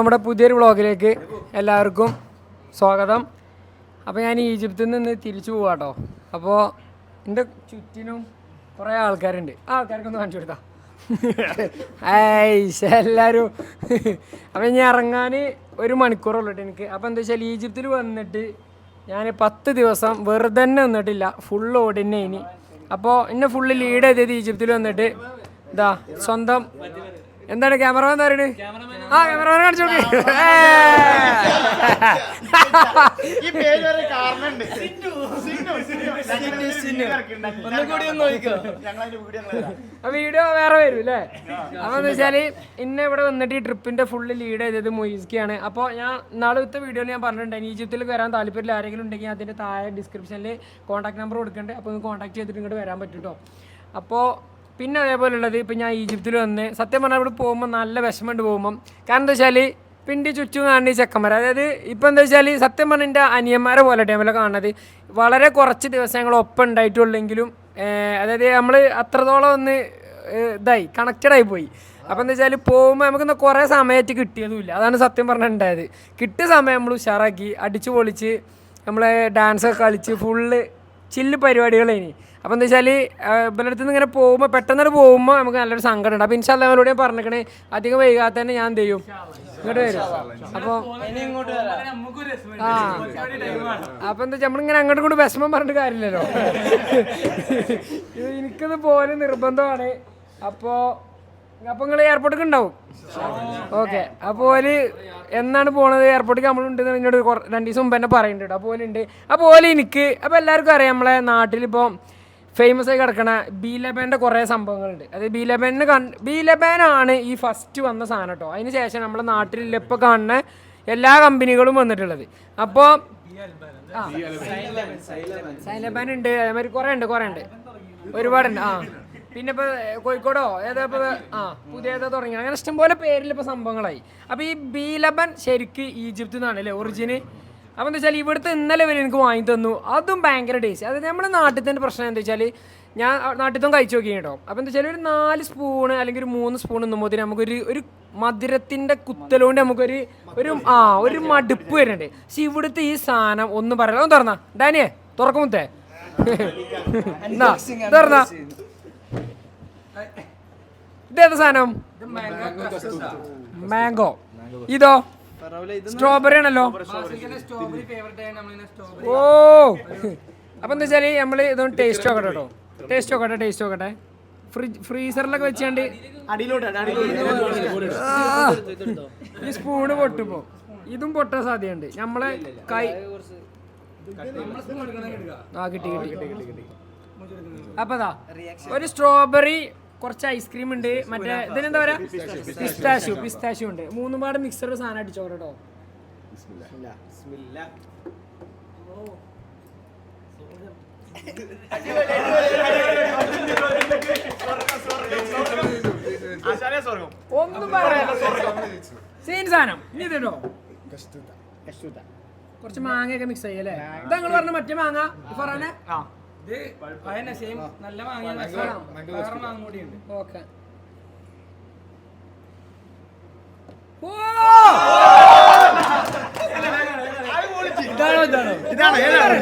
നമ്മുടെ പുതിയൊരു വ്ളോഗിലേക്ക് എല്ലാവർക്കും സ്വാഗതം. അപ്പോൾ ഞാൻ ഈജിപ്തിൽ നിന്ന് തിരിച്ചു പോവാട്ടോ. അപ്പോൾ എന്റെ ചുറ്റിനും കുറേ ആൾക്കാരുണ്ട്. ആ ആൾക്കാർക്കൊന്ന് കാണിച്ചു കൊടുത്താം. ഐസ് എല്ലാവരും അപ്പം ഞാൻ ഇറങ്ങാൻ ഒരു മണിക്കൂറുള്ളൂ എനിക്ക്. അപ്പോൾ എന്താ വെച്ചാൽ ഈജിപ്തിൽ വന്നിട്ട് ഞാൻ പത്ത് ദിവസം വെറുതെ തന്നെ നിന്നിട്ടില്ല. ഫുൾ ഓടിന്നെ ഇനി അപ്പോൾ എന്നെ ഫുള്ള് ലീഡ് ചെയ്തത് ഈജിപ്തിൽ വന്നിട്ട് ഇതാ സ്വന്തം എന്താണ് ക്യാമറമാൻ പറയുന്നത്? ആ ക്യാമറമാൻ കാണിച്ചു വീഡിയോ വേറെ വരും അല്ലേ അപ്പൊ എന്ന് വെച്ചാൽ ഇന്ന് ഇവിടെ വന്നിട്ട് ഈ ട്രിപ്പിന്റെ ഫുള്ള് ലീഡ് ചെയ്തത് മൊയ്സ്കിയാണ്. അപ്പോൾ ഞാൻ നാളെ ഇത്ത വീഡിയോയിൽ ഞാൻ പറഞ്ഞിട്ടുണ്ട്. ഈജിപ്തിലേക്ക് വരാൻ താല്പര്യമില്ല ആരെങ്കിലും ഉണ്ടെങ്കിൽ അതിന്റെ താഴെ ഡിസ്ക്രിപ്ഷനിൽ കോൺടാക്ട് നമ്പർ കൊടുക്കുന്നുണ്ട് അപ്പോൾ ഒന്ന് കോൺടാക്ട് ചെയ്തിട്ട് ഇങ്ങോട്ട് വരാൻ പറ്റും കേട്ടോ അപ്പോൾ പിന്നെ അതേപോലെ ഉള്ളത് ഇപ്പം ഞാൻ ഈജിപ്തിൽ വന്ന് സത്യം പറഞ്ഞാൽ ഇവിടെ പോകുമ്പോൾ നല്ല വിഷമമുണ്ട് പോകുമ്പം. കാരണം എന്താ വെച്ചാൽ പിണ്ടി ചുറ്റും കാണുന്ന ഈ ചെക്കന്മാർ അതായത് ഇപ്പം എന്താ വെച്ചാൽ സത്യം പറഞ്ഞാൽ എന്റെ അനിയന്മാരെ പോലെ ടൈമിലൊക്കെ കാണുന്നത്. വളരെ കുറച്ച് ദിവസം ഞങ്ങൾ ഒപ്പം ഉണ്ടായിട്ടുള്ളെങ്കിലും അതായത് നമ്മൾ അത്രത്തോളം ഒന്ന് ഇതായി കണക്റ്റഡ് ആയി പോയി. അപ്പം എന്താ വെച്ചാൽ പോകുമ്പോൾ നമുക്കിന്ന് കുറേ സമയത്ത് കിട്ടിയതുമില്ല. അതാണ് സത്യം പറഞ്ഞാൽ ഉണ്ടായത് കിട്ടിയ സമയം നമ്മൾ ഉഷാറാക്കി അടിച്ചു പൊളിച്ച് നമ്മളെ ഡാൻസൊക്കെ കളിച്ച് ഫുള്ള് ചില്ല് പരിപാടികളേനി. അപ്പോൾ എന്താ വെച്ചാൽ ഇവരുടെ അടുത്ത് നിന്ന് ഇങ്ങനെ പോകുമ്പോൾ പെട്ടെന്ന് പോകുമ്പോൾ നമുക്ക് നല്ലൊരു സങ്കടം ഉണ്ട് അപ്പോൾ ഇൻഷാല്ല അവരോട് ഞാൻ പറഞ്ഞിരിക്കണേ അധികം വൈകാതെ തന്നെ ഞാൻ എന്ത് ചെയ്യും? ഇങ്ങോട്ട് വരും. അപ്പോൾ ആ. അപ്പോൾ എന്താ നമ്മൾ നമ്മളിങ്ങനെ അങ്ങോട്ട് കൂടെ വിഷമം പറഞ്ഞിട്ട് കാര്യമില്ലല്ലോ. ഇത് എനിക്കത് പോലെ നിർബന്ധമാണ്. അപ്പോൾ അപ്പോൾ നിങ്ങൾ എയർപോർട്ടിൽ ഉണ്ടാവും. ഓക്കെ അപ്പോൾ ഓൽ എന്നാണ് പോണത്? എയർപോർട്ടിൽ നമ്മൾ ഉണ്ട് എന്നോട് രണ്ട് ദിവസം മുമ്പ് തന്നെ പറയുന്നുണ്ട് അപ്പോൾ ഓലുണ്ട് അപ്പോൾ ഓൽ എനിക്ക് അപ്പോൾ എല്ലാവർക്കും അറിയാം നമ്മളെ നാട്ടിലിപ്പോൾ ഫേമസ് ആയി കിടക്കണ ബി ലബാന്റെ കുറേ സംഭവങ്ങളുണ്ട്. അത് ബി ലബാനിന് കൺ ബി ലബാനാണ് ഈ ഫസ്റ്റ് വന്ന സാധനം കേട്ടോ അതിന് ശേഷം നമ്മുടെ നാട്ടിൽ ഇപ്പോൾ കാണുന്ന എല്ലാ കമ്പനികളും വന്നിട്ടുള്ളത്. അപ്പോൾ സൈലബാൻ ഉണ്ട് അതേമാതിരി കുറേ ഉണ്ട് കുറേ ഉണ്ട്. ഒരുപാടുണ്ട് ആ. പിന്നെ ഇപ്പോൾ കോഴിക്കോടോ ഏതാ ഇപ്പോൾ ആ പുതിയ ഏതാ തുടങ്ങി. അങ്ങനെ ഇഷ്ടംപോലെ പേരിൽ ഇപ്പോൾ സംഭവങ്ങളായി. അപ്പോൾ ഈ ബീലബൻ ശരിക്ക് ഈജിപ്തിൽ നിന്നാണ് അല്ലേ? ഒറിജിന് അപ്പോൾ എന്താ വെച്ചാൽ ഇവിടുത്തെ ഇന്നലെ വരെ എനിക്ക് വാങ്ങി തന്നു. അതും ഭയങ്കര ടേസ്റ്റ് അത് നമ്മുടെ നാട്ടിൽ തന്നെ പ്രശ്നം എന്താ വെച്ചാൽ ഞാൻ നാട്ടിൽ തന്നെ കഴിച്ചു നോക്കി കേട്ടോ അപ്പോൾ എന്താ വെച്ചാൽ ഒരു നാല് സ്പൂണ് അല്ലെങ്കിൽ ഒരു മൂന്ന് സ്പൂൺ തിന്നുമ്പോൾ നമുക്കൊരു ഒരു മധുരത്തിന്റെ കുത്തലുകൊണ്ട് നമുക്കൊരു ഒരു ആ ഒരു മടുപ്പ് വരുന്നുണ്ട്. പക്ഷെ ഇവിടുത്തെ ഈ സാധനം ഒന്നും പറയാം. ഒന്ന് തുറന്നാ. ഡാനിയെ തുറക്കുമുത്തേ എന്നാ തുറന്നാ. ഇതേത് സാധനം? മാംഗോ. ഇതോ? സ്ട്രോബെറി ആണല്ലോ. ഓ. അപ്പൊ എന്താ വെച്ചാൽ നമ്മൾ ഇതൊന്ന് ടേസ്റ്റ് നോക്കട്ടെ കേട്ടോ. ടേസ്റ്റ് നോക്കട്ടെ ടേസ്റ്റ് നോക്കട്ടെ. ഫ്രിഡ്ജ് ഫ്രീസറിലൊക്കെ വെച്ചാണ്ട് ഈ സ്പൂണ് പൊട്ടുമ്പോ. ഇതും പൊട്ടാൻ സാധ്യതയുണ്ട്. നമ്മളെ കൈ ആ കിട്ടി കിട്ടി കിട്ടി അപ്പൊ ദാ ഒരു സ്ട്രോബെറി കുറച്ച് ഐസ്ക്രീം ഉണ്ട് മറ്റേ ഇതിനെന്താ പറയാ? പിസ്താഷ്യൂ പിസ്താഷ്യൂ ഉണ്ട്. മൂന്നും പാട് മിക്സർ സാധനം അടിച്ചോ കേട്ടോ? ഒന്നും പറയാ. സെയിം സാധനം. ഇനി ഇതോ കുറച്ച് മാങ്ങയൊക്കെ മിക്സ് ചെയ്യല്ലേ ഇതാ നിങ്ങൾ പറഞ്ഞ മറ്റേ മാങ്ങ ഫറാനെ? ഇത് അതന്നെ സെയിം നല്ല മാങ്ങ വേറെ മാങ്ങ കൂടി ഉണ്ട് ഓക്കെ. ഇതാണോ ഇതാണോ. ഏതാണ്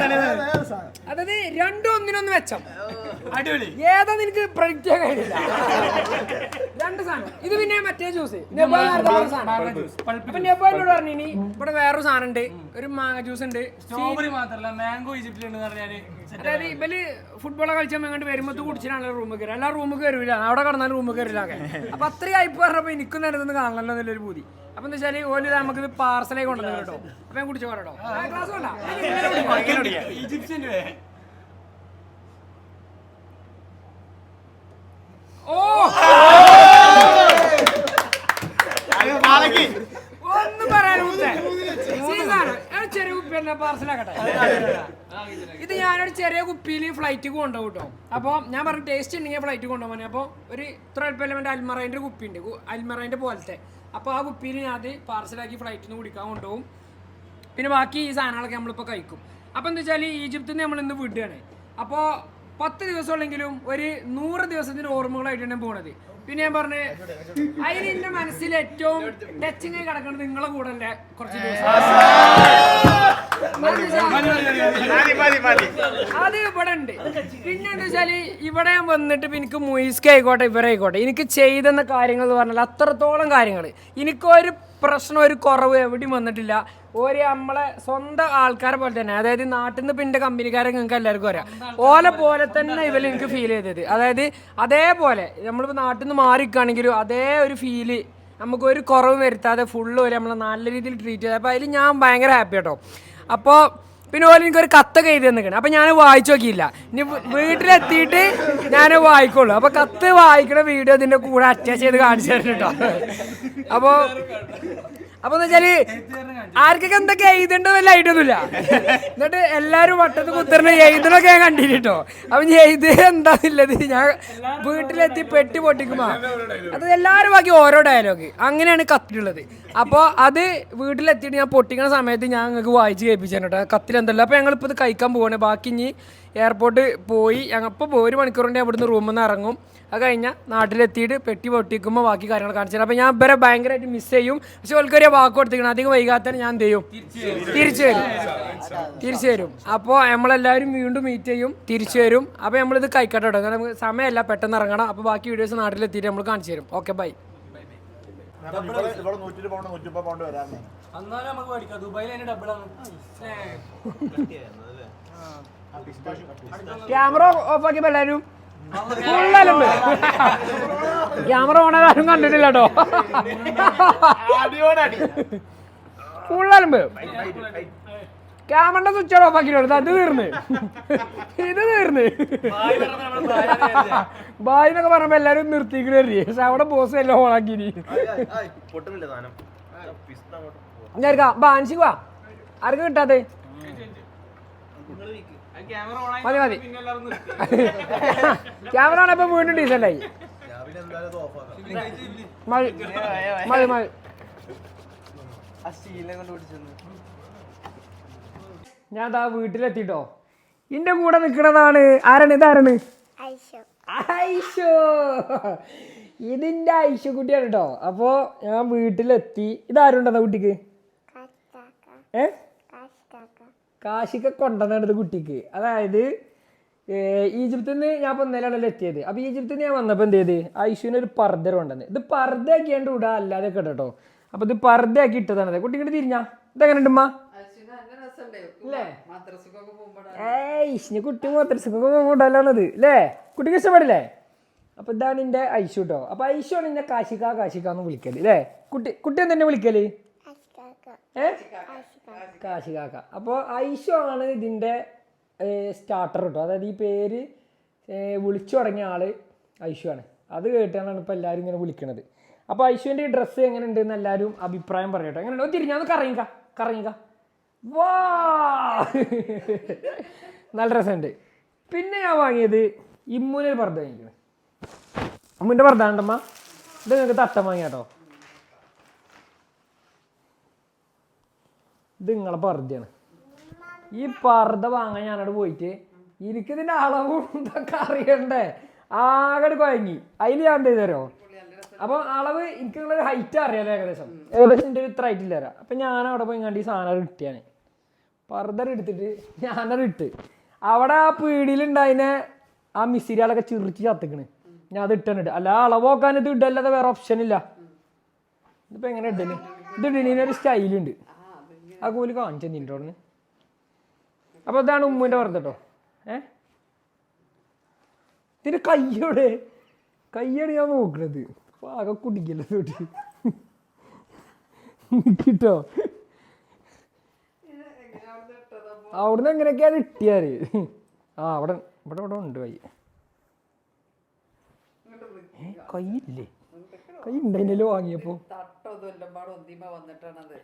അതായത് രണ്ടും ഒന്നിനൊന്ന് വെച്ചം അടിപൊളി. ഏതാ നിനക്ക് പ്രഡിക്റ്റ് ചെയ്യാൻ കഴിയില്ല രണ്ട് സാധനം. ഇത് പിന്നെ മറ്റേ ജ്യൂസ് അപ്പൊ നെബോ എന്നോട് പറഞ്ഞു ഇനി ഇവിടെ വേറൊരു സാധനം ഉണ്ട്. ഒരു മാങ്ങ ജ്യൂസ് ഉണ്ട്. സ്ട്രോബെറി മാത്രല്ല മാംഗോ അതായത് ഇവൽ ഫുട്ബോളെ കളിച്ചാൽ അങ്ങോട്ട് വരുമ്പോൾ കുടിച്ചിട്ടാണ് റൂമിൽ കയറി. എല്ലാ റൂമിൽ കയറില്ല അവിടെ കടന്നാലും റൂമിൽ കയറില്ല അപ്പൊ അത്രയും അയപ്പ് പറഞ്ഞപ്പോ എനിക്കും നേരത്തെ കാണണല്ലോ എന്നുള്ളൊരു പൂതി. അപ്പൊ എന്താ വെച്ചാൽ ഓൽ നമുക്ക് പാർസലായി കൊണ്ടുവന്നു കേട്ടോ. അപ്പൊ ഞാൻ കുടിച്ചോ കേട്ടോ ക്ലാസ് വേണ്ട ഈജിപ്ഷ്യന്റെ ഓ! ഒന്നും പറയാനില്ല ചെറിയ കുപ്പി തന്നെ പാർസലാക്കട്ടെ? ഇത് ഞാനൊരു ചെറിയ കുപ്പിയിൽ ഫ്ലൈറ്റ് കൊണ്ടുപോകും കേട്ടോ. അപ്പോൾ ഞാൻ പറഞ്ഞു ടേസ്റ്റ് ഉണ്ടെങ്കിൽ ഫ്ലൈറ്റ് കൊണ്ടുപോകാൻ അപ്പോൾ ഒരു ഇത്ര അല്പം എന്റെ അൽമറൈന്റെ കുപ്പി ഉണ്ട് അൽമറൈന്റെ പോലത്തെ. അപ്പോൾ ആ കുപ്പിയിൽ ഞാൻ അത് പാർസലാക്കി ഫ്ലൈറ്റിൽ നിന്ന് കുടിക്കാൻ കൊണ്ടുപോകും. പിന്നെ ബാക്കി ഈ സാധനങ്ങളൊക്കെ നമ്മളിപ്പോൾ കഴിക്കും. അപ്പോൾ എന്താ വെച്ചാൽ ഈജിപ്തിൽ നിന്ന് നമ്മൾ ഇന്ന് വിടുകയാണ്. അപ്പോൾ പത്ത് ദിവസം അല്ലെങ്കിലും ഒരു നൂറ് ദിവസത്തിന് ഓർമ്മകളായിട്ടാണ് ഞാൻ പോണത്. പിന്നെ ഞാൻ പറഞ്ഞു അതിന് എന്റെ മനസ്സിൽ ഏറ്റവും ടച്ചിങ് ആയി കിടക്കുന്നത് നിങ്ങളെ കൂടെ അല്ലേ? കുറച്ച് ദിവസം. അത് ഇവിടെ ഉണ്ട്. പിന്നെ എന്താ വെച്ചാൽ ഇവിടെ ഞാൻ വന്നിട്ട് ഇപ്പൊ എനിക്ക് മുയിസ്ക് ആയിക്കോട്ടെ ഇവരായിക്കോട്ടെ എനിക്ക് ചെയ്തെന്ന കാര്യങ്ങൾ എന്ന് പറഞ്ഞാൽ അത്രത്തോളം കാര്യങ്ങൾ എനിക്കൊരു പ്രശ്നം ഒരു കുറവ് എവിടെയും വന്നിട്ടില്ല. ഒരു നമ്മളെ സ്വന്തം ആൾക്കാരെ പോലെ തന്നെ. അതായത് നാട്ടിൽ നിന്ന് പിന്നെ കമ്പനിക്കാരെ നിങ്ങൾക്ക് എല്ലാവർക്കും അറിയാം. ഓലെ പോലെ തന്നെ. ഇവർ എനിക്ക് ഫീൽ ചെയ്തത്. അതായത് അതേപോലെ നമ്മളിപ്പോൾ നാട്ടിൽ നിന്ന് മാറിക്കുകയാണെങ്കിലും അതേ ഒരു ഫീൽ നമുക്ക് ഒരു കുറവ് വരുത്താതെ ഫുള്ള് ഒരു നമ്മളെ നല്ല രീതിയിൽ ട്രീറ്റ് ചെയ്തത് അപ്പോൾ അതിൽ ഞാൻ ഭയങ്കര ഹാപ്പി കേട്ടോ അപ്പോൾ പിന്നെ ഓല എനിക്കൊരു കത്തൊക്കെ എഴുതി തന്നിക്കണം. അപ്പം ഞാൻ വായിച്ചു നോക്കിയില്ല. ഇനി വീട്ടിലെത്തിയിട്ട് ഞാൻ വായിക്കുള്ളൂ. അപ്പോൾ കത്ത് വായിക്കണ വീഡിയോ ഇതിന്റെ കൂടെ അറ്റാച്ച് ചെയ്ത് കാണിച്ചു തരണം കേട്ടോ അപ്പോൾ എന്ന് വെച്ചാൽ ആർക്കൊക്കെ എന്തൊക്കെ എഴുതേണ്ട വല്ല എന്നിട്ട് എല്ലാരും വട്ടത്ത് കുത്തറിന് എഴുതണൊക്കെ ഞാൻ കണ്ടിട്ടോ അപ്പൊ അപ്പം ഞാൻ എഴുത് എന്താന്നുള്ളത് ഞാൻ വീട്ടിലെത്തി പെട്ടി പൊട്ടിക്കുമ്പോ അത് എല്ലാരും ബാക്കി ഓരോ ഡയലോഗ് അങ്ങനെയാണ് കത്തിലുള്ളത് അപ്പോൾ അത് വീട്ടിലെത്തിയിട്ട് ഞാൻ പൊട്ടിക്കുന്ന സമയത്ത് ഞാൻ നിങ്ങൾക്ക് വായിച്ച് കേൾപ്പിച്ചു കേട്ടോ കത്തിൽ എന്തല്ല? അപ്പോൾ ഞങ്ങളിപ്പോൾ ഇത് കഴിക്കാൻ പോവാണ്. ബാക്കി ഇനി എയർപോർട്ട് പോയി. ഞങ്ങൾ ഇപ്പോൾ ഒരു മണിക്കൂറിന്റെ അവിടുന്ന് റൂമിൽ നിന്ന് ഇറങ്ങും. അത് കഴിഞ്ഞാൽ നാട്ടിലെത്തിയിട്ട് പെട്ടി പൊട്ടിക്കുമ്പോൾ ബാക്കി കാര്യങ്ങൾ കാണിച്ചു തരാം. അപ്പോൾ ഞാൻ ഇവരെ ഭയങ്കരമായിട്ട് മിസ് ചെയ്യും. പക്ഷെ ഓൾക്കൊരു വാക്ക് കൊടുത്തിരിക്കണം. അധികം വൈകാതെ ഞാൻ എന്ത് ചെയ്യും തിരിച്ചു വരും. തിരിച്ചു വരും. അപ്പോൾ നമ്മളെല്ലാവരും വീണ്ടും മീറ്റ് ചെയ്യും. തിരിച്ചു വരും. അപ്പോൾ നമ്മളിത് കൈക്കട്ട് കേട്ടോ. കാരണം നമുക്ക് സമയമല്ല. പെട്ടെന്ന് ഇറങ്ങണം. അപ്പോൾ ബാക്കി വീഡിയോസ് നാട്ടിലെത്തിയിട്ട് നമ്മൾ കാണിച്ചു തരും. ഓക്കെ ബൈ എന്നാലും നമുക്ക് പഠിക്കാം. ദുബായിൽ അതിന് ഡബിൾ ആണ്. ക്യാമറ ഓഫ് ആക്കിയപ്പോൾ എല്ലാവരും ഫുള്ളലും. ക്യാമറ ആരും കണ്ടിട്ടില്ല കേട്ടോ ഫുള്ളാലും ക്യാമറ സ്വിച്ച് ഓഫ് ആക്കി അത് തീർന്ന്. ഇത് തീർന്ന്. ബായ് എന്നൊക്കെ പറഞ്ഞപ്പോ എല്ലാരും നിർത്തിക്കണേ പക്ഷെ അവിടെ ബോസ് എല്ലാം ഓണാക്കി ഞാൻ ബാൻസിക്ക് വാ. ആർക്കും കിട്ടാതെ മതി മതി. ക്യാമറ ആണപ്പോ വീണ്ടും ഡീസലായി മതി മതി മതി. ഞാൻ ദാ വീട്ടിലെത്തിട്ടോ. ഇന്റെ കൂടെ നിക്കണതാണ്. ആരാണ്? ഇതാരാണ് ഐശോ. ഇതിന്റെ ഐശോ കുട്ടിയാണ് കേട്ടോ അപ്പോ ഞാൻ വീട്ടിലെത്തി. ഇതാരുണ്ടോ കുട്ടിക്ക്? ഏ? കാശിക്ക കൊണ്ടുവന്നെടുത്ത് കുട്ടിക്ക്. അതായത് ഈജിപ്തിൽ നിന്ന് ഞാൻ ഇപ്പം ഇന്നലെയാണല്ലോ എത്തിയത്. അപ്പോൾ ഈജിപ്തിൽ നിന്ന് ഞാൻ വന്നപ്പോൾ എന്ത് ചെയ്ത്? ഐശുവിന് ഒരു പർദ്ദ കൊണ്ടുവന്ന്. ഇത് പർദ്ദ ആക്കിയാണ്ട് അല്ലാതെ കേട്ടോ. അപ്പോൾ ഇത് പർദ്ദ ആക്കി ഇട്ടതാണ്. കുട്ടി ഇങ്ങോട്ട് തിരിഞ്ഞാ. ഇതെങ്ങനെ ഉണ്ടുമ്മ അല്ലേ ഏയ് ഇനി കുട്ടി മദ്രസക്കൊക്കെ കൊണ്ടല്ലാണത് അല്ലേ കുട്ടിക്ക് ഇഷ്ടപ്പെടില്ലേ? അപ്പോൾ ഇതാണ് എന്റെ ഐശു കേട്ടോ അപ്പോൾ ഐശു ആണ് എന്നെ കാശിക്ക കാശിക്ക എന്ന് വിളിക്കൽ. അല്ലേ കുട്ടി കുട്ടി എന്തെന്നെ വിളിക്കൽ? ഏ? കാശികാക്ക അപ്പോൾ ഐശു ആണ് ഇതിന്റെ സ്റ്റാർട്ടർ കേട്ടോ അതായത് ഈ പേര് വിളിച്ചു തുടങ്ങിയ ആൾ ഐശു ആണ്. അത് കേട്ടാണ് ഇപ്പൊ എല്ലാവരും ഇങ്ങനെ വിളിക്കണത്. അപ്പോൾ ഐശുവിന്റെ ഈ ഡ്രസ്സ് എങ്ങനെ ഉണ്ട് എന്ന് എല്ലാവരും അഭിപ്രായം പറയട്ടോ. എങ്ങനെ ഉണ്ട് തിരിഞ്ഞാന്ന് കറങ്ങിക്ക. കറങ്ങിക്ക. വാ! നല്ല രസമുണ്ട്. പിന്നെ ഞാൻ വാങ്ങിയത് ഇമ്മുനൊരു പർദ്ദ വാങ്ങിക്കുന്നത് അമ്മുന്റെ പർദ്ദ ഉണ്ടമ്മ ഇത് നിങ്ങൾക്ക് തട്ടം വാങ്ങിയാട്ടോ ഇത് നിങ്ങളെ പർദ്ദയാണ്. ഈ പർദ്ദ വാങ്ങാൻ ഞാനവിടെ പോയിട്ട് എനിക്കിതിന്റെ അളവും ഇതൊക്കെ അറിയണ്ടേ. ആകെ കുഴങ്ങി അതിൽ ഞാൻ എന്ത് ചെയ്തരോ അപ്പൊ അളവ് എനിക്ക് നിങ്ങളൊരു ഹൈറ്റ് അറിയാലോ ഏകദേശം. ഏകദേശം എന്റെ ഒരു ഇത്ര ഹൈറ്റ് തരാം. അപ്പൊ ഞാൻ അവിടെ പോയി കണ്ടി സാധനം കിട്ടിയാണ് പർദ്ദ എടുത്തിട്ട് ഞാനത് ഇട്ട്. അവിടെ ആ പീടിയിലുണ്ടായിനെ ആ മിസ്സിരിയാളൊക്കെ ചിറിച്ച് ചത്തിക്കണ്. ഞാൻ അത് ഇട്ടുണ്ട് അല്ല അളവ് നോക്കാൻ ഇത് ഇടല്ലാതെ വേറെ ഓപ്ഷൻ ഇല്ല. ഇതിപ്പോ എങ്ങനെ ഇടൽ? ഇത് ഇടണീനൊരു സ്റ്റൈലുണ്ട് ആ കൂലി കാണിച്ചു നിന്റെ അവിടെ അപ്പൊ ഇതാണ് ഉമ്മുവിന്റെ പറഞ്ഞിട്ടോ ഏ? ഇതിന്റെ കയ്യോടെ കയ്യാണ് ഞാൻ നോക്കണത്? ആകെ കുടിക്കല്ലോ കിട്ടോ അവിടുന്ന് എങ്ങനെയൊക്കെയാണ് കിട്ടിയാൽ? ആ അവിടെ ഇവിടെ ഇവിടെ ഉണ്ട് കൈ. കൈയില്ലേ? കൈ ഉണ്ടായില്ലോ വാങ്ങിയപ്പോ?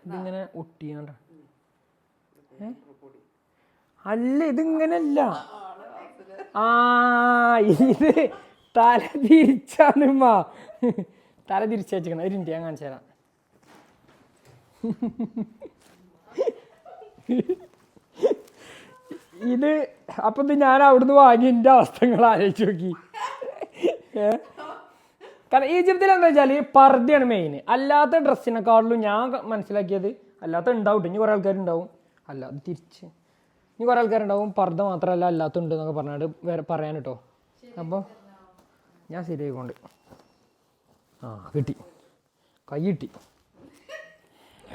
ഇതിങ്ങനെ ഒട്ടിയാണ്ട. അല്ല ഇതിങ്ങനല്ല. ആ ഇത് തല തിരിച്ചാണ് മാ തല തിരിച്ചു വെച്ചിരിക്കണം ഒരു ഞാൻ കാണിച്ചു തരാം. ഇത് അപ്പൊ ഞാൻ അവിടുന്ന് വാങ്ങി എന്റെ അവസ്ഥകൾ ആലോചിച്ച് നോക്കി. ഏ? കാരണം ഈജിപ്തിൽ എന്താ വെച്ചാൽ പർദ്ദയാണ് മെയിൻ അല്ലാത്ത ഡ്രസ്സിനെക്കാളും ഞാൻ മനസ്സിലാക്കിയത് അല്ലാത്ത ഉണ്ടാവും. ഇനി കുറേ ആൾക്കാരുണ്ടാവും. അല്ലാതെ തിരിച്ച്. ഇനി കുറേ ആൾക്കാരുണ്ടാവും. പർദ്ദ മാത്രമല്ല അല്ലാത്തുണ്ട് എന്നൊക്കെ പറഞ്ഞിട്ട് വേറെ പറയാൻ കേട്ടോ അപ്പോൾ ഞാൻ ശരിയായിക്കൊണ്ട്. ആ കിട്ടി. കൈ കിട്ടി.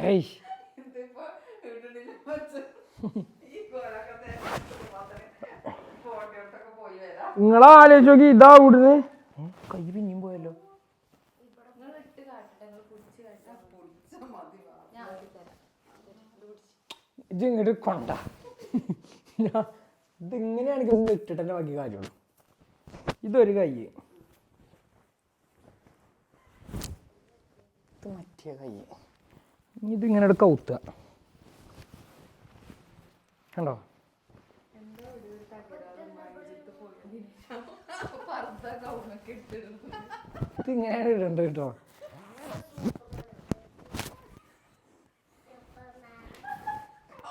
ഏയ്. ഇതിപ്പോ ഇടണില്ല വെച്ച് ഈ കോലൊക്കെ തേച്ച് മാത്രമേ ഫോട്ടോട്ടൊക്കെ പോയി വരാം നിങ്ങളെ ആലോചിച്ച് നോക്കി ഇതാ ഇവിടുന്ന് കൈ പിന്നെയും പോയല്ലോ പൊടിച്ച മതി വാ. ഇത് ഇങ്ങോട്ട് കൊണ്ട. ഞാൻ ഇതിങ്ങനെയാണെങ്കിൽ ഒന്ന് ഇട്ടിട്ടെ ബാക്കി കാര്യമുള്ളൂ. ഇതൊരു കൈ. ഇത് മറ്റേ കൈ. ഇനി ഇതിങ്ങനെ കൗത്തുക. കണ്ടോ? ഇതിങ്ങനെയാണ് ഇടേണ്ടത് കേട്ടോ.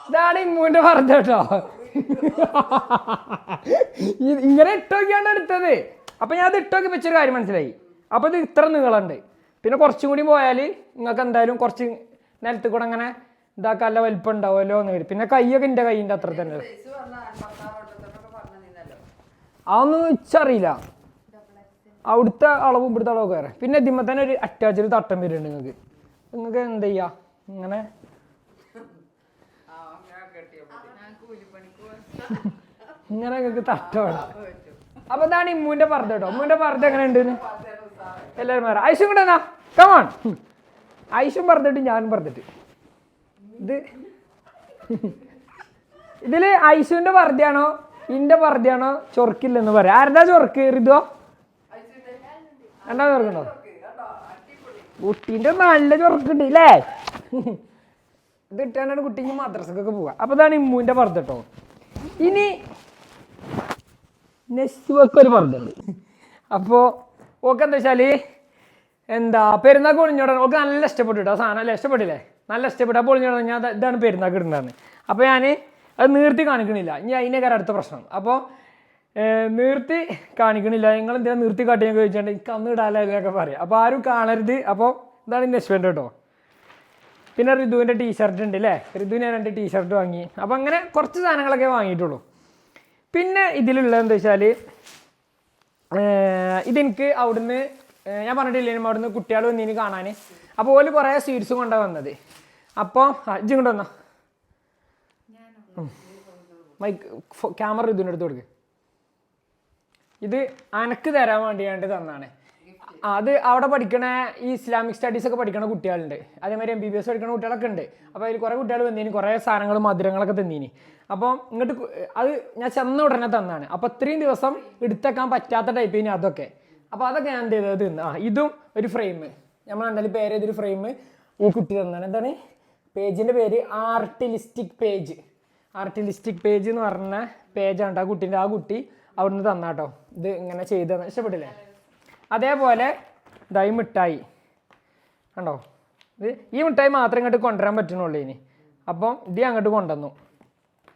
ഇതാണ് ഇമ്മൂന്റെ പറഞ്ഞ കേട്ടോ. ഇങ്ങനെ ഇട്ടോക്കിയാണ് എടുത്തത്. അപ്പൊ ഞാൻ അത് ഇട്ടോക്കി വെച്ചൊരു കാര്യം മനസ്സിലായി. അപ്പൊ ഇത് ഇത്ര നീളമുണ്ട്. പിന്നെ കുറച്ചും കൂടി പോയാൽ നിങ്ങൾക്ക് എന്തായാലും കുറച്ച് നിലത്ത് കൂടെ അങ്ങനെ ഇതാക്കാല്ല വലിപ്പം ഉണ്ടാവുമല്ലോ എന്ന് പിന്നെ കൈയൊക്കെ എന്റെ കൈയിന്റെ അത്ര തന്നെ. അതൊന്നും ഇച്ചറിയില്ല. അവിടുത്തെ അളവും ഇവിടുത്തെ അളവും വേറെ. പിന്നെ ഇതിമ്മ തന്നെ ഒരു അറ്റാച്ച്ഡ് തട്ടം വരുന്നുണ്ട് നിങ്ങൾക്ക്. നിങ്ങൾക്ക് എന്ത് ചെയ്യാ? ഇങ്ങനെ ആ അങ്ങനെ കെട്ടിയോ ഞാൻ കൂലിപ്പണിക്ക് പോകാൻ ഇങ്ങനെ നിങ്ങൾക്ക് തട്ടം വേണം അപ്പൊ ഇതാണ് ഇമ്മൂന്റെ പർദ്ദ കേട്ടോ ഇമ്മൂന്റെ പർദ്ദ എങ്ങനെ ഉണ്ട് എല്ലാവരും പറയാം ഐശും കൂടെ എന്നാ? കമാൺ ഐശും പറഞ്ഞിട്ട് ഞാനും പറഞ്ഞിട്ട് ഇത് ഇതിൽ ഐശുവിന്റെ പർദ്ദയാണോ? ഇന്റെ പർദ്ദയാണോ? ചൊറുക്കില്ലെന്ന് പറയാം. ആരുടെ ചൊറുക്ക്? ഋതുവോ രണ്ടാ ചൊറുക്കുണ്ടോ കുട്ടീന്റെ നല്ല ചൊറുക്കുണ്ട് അല്ലേ ഇത് ഇട്ടാണ് കുട്ടിക്ക് മദ്രസക്കൊക്കെ പോവുക അപ്പൊ ഇതാണ് ഇമ്മുവിന്റെ പർദ്ദ കേട്ടോ ഇനി നെസ്വക്ക് ഒരു പർദ്ദുണ്ട് അപ്പോൾ ഓക്കെ എന്താ വെച്ചാൽ എന്താ പെരുന്നാൾ പൊളിഞ്ഞോടാൻ ഓക്കെ നല്ല ഇഷ്ടപ്പെട്ടു കേട്ടോ സാധനം. നല്ല ഇഷ്ടപ്പെട്ടില്ലേ? നല്ല ഇഷ്ടപ്പെട്ടു. അപ്പോൾ പൊളിഞ്ഞോടാൻ ഞാൻ ഇതാണ് പെരുന്നാൾ ഇടുന്നതാണ് അപ്പോൾ ഞാൻ അത് നീർത്തി കാണിക്കണില്ല. ഇനി അതിനേക്കാരം അടുത്ത പ്രശ്നം. അപ്പോൾ നീർത്തി കാണിക്കണില്ല. നിങ്ങൾ എന്തിനാ നിർത്തി കാട്ടിയെന്ന് ചോദിച്ചിട്ടുണ്ടെങ്കിൽ അന്ന് ഇടാലോ എന്നൊക്കെ പറയാം. അപ്പോൾ ആരും കാണരുത്. അപ്പോൾ ഇതാണ് ഇൻവെസ്റ്റ്മെന്റ് കേട്ടോ പിന്നെ ഋതുവിന്റെ ടീഷർട്ട് ഉണ്ട് അല്ലേ ഋതു ഞാൻ രണ്ട് ടീഷർട്ട് വാങ്ങി. അപ്പോൾ അങ്ങനെ കുറച്ച് സാധനങ്ങളൊക്കെ വാങ്ങിയിട്ടുള്ളൂ. പിന്നെ ഇതിലുള്ളത് എന്താ വെച്ചാൽ ഇതെനിക്ക് അവിടുന്ന് ഞാൻ പറഞ്ഞിട്ടില്ലേ അവിടുന്ന് കുട്ടികൾ വന്നിന് കാണാൻ അപ്പോൾ ഓൽ കുറേ സ്വീറ്റ്സ് കൊണ്ടാണ് വന്നത്. അപ്പോൾ ഇജ് ഇങ്ങോട്ട് വന്നോ. മൈക്ക് ക്യാമറ ഇതിന്റെ അടുത്ത് കൊടുക്ക്. ഇത് അനക്ക് തരാൻ വേണ്ടിയാണ്ട് തന്നാണ്. അത് അവിടെ പഠിക്കണ ഈ ഇസ്ലാമിക് സ്റ്റഡീസ് ഒക്കെ പഠിക്കണ കുട്ടികളുണ്ട്. അതേമാതിരി എം ബി ബി എസ് പഠിക്കണ കുട്ടികളൊക്കെ ഉണ്ട് അപ്പോൾ അതിൽ കുറേ കുട്ടികൾ വന്നീനി കുറേ സാധനങ്ങൾ മധുരങ്ങളൊക്കെ തന്നീനി. അപ്പോൾ ഇങ്ങോട്ട് അത് ഞാൻ ചെന്ന ഉടനെ തന്നാണ്. അപ്പോൾ ഇത്രയും ദിവസം എടുത്തേക്കാൻ പറ്റാത്ത ടൈപ്പ് ഇനി അതൊക്കെ. അപ്പോൾ അതൊക്കെ ഞാൻ എന്ത് ചെയ്തത്? തിന്ന്. ആ ഇതും ഒരു ഫ്രെയിം നമ്മൾ എന്തായാലും പേര് ചെയ്തൊരു ഫ്രെയിം ഈ കുട്ടി തന്നാണ്. എന്താണ്? പേജിന്റെ പേര് ആർട്ടിലിസ്റ്റിക് പേജ് ആർട്ടിലിസ്റ്റിക് പേജ് എന്ന് പറഞ്ഞ പേജാണ് ആ കുട്ടീന്റെ ആ കുട്ടി അവിടുന്ന് തന്നാട്ടോ. ഇത് ഇങ്ങനെ ചെയ്ത് തന്ന ഇഷ്ടപ്പെട്ടില്ലേ? അതേപോലെ ദൈ മിഠായി. കണ്ടോ? ഇത് ഈ മിഠായി മാത്രമേ ഇങ്ങോട്ട് കൊണ്ടുവരാൻ പറ്റുന്നുള്ളൂ ഇനി. അപ്പം ഇത് അങ്ങോട്ട് കൊണ്ടുവന്നു.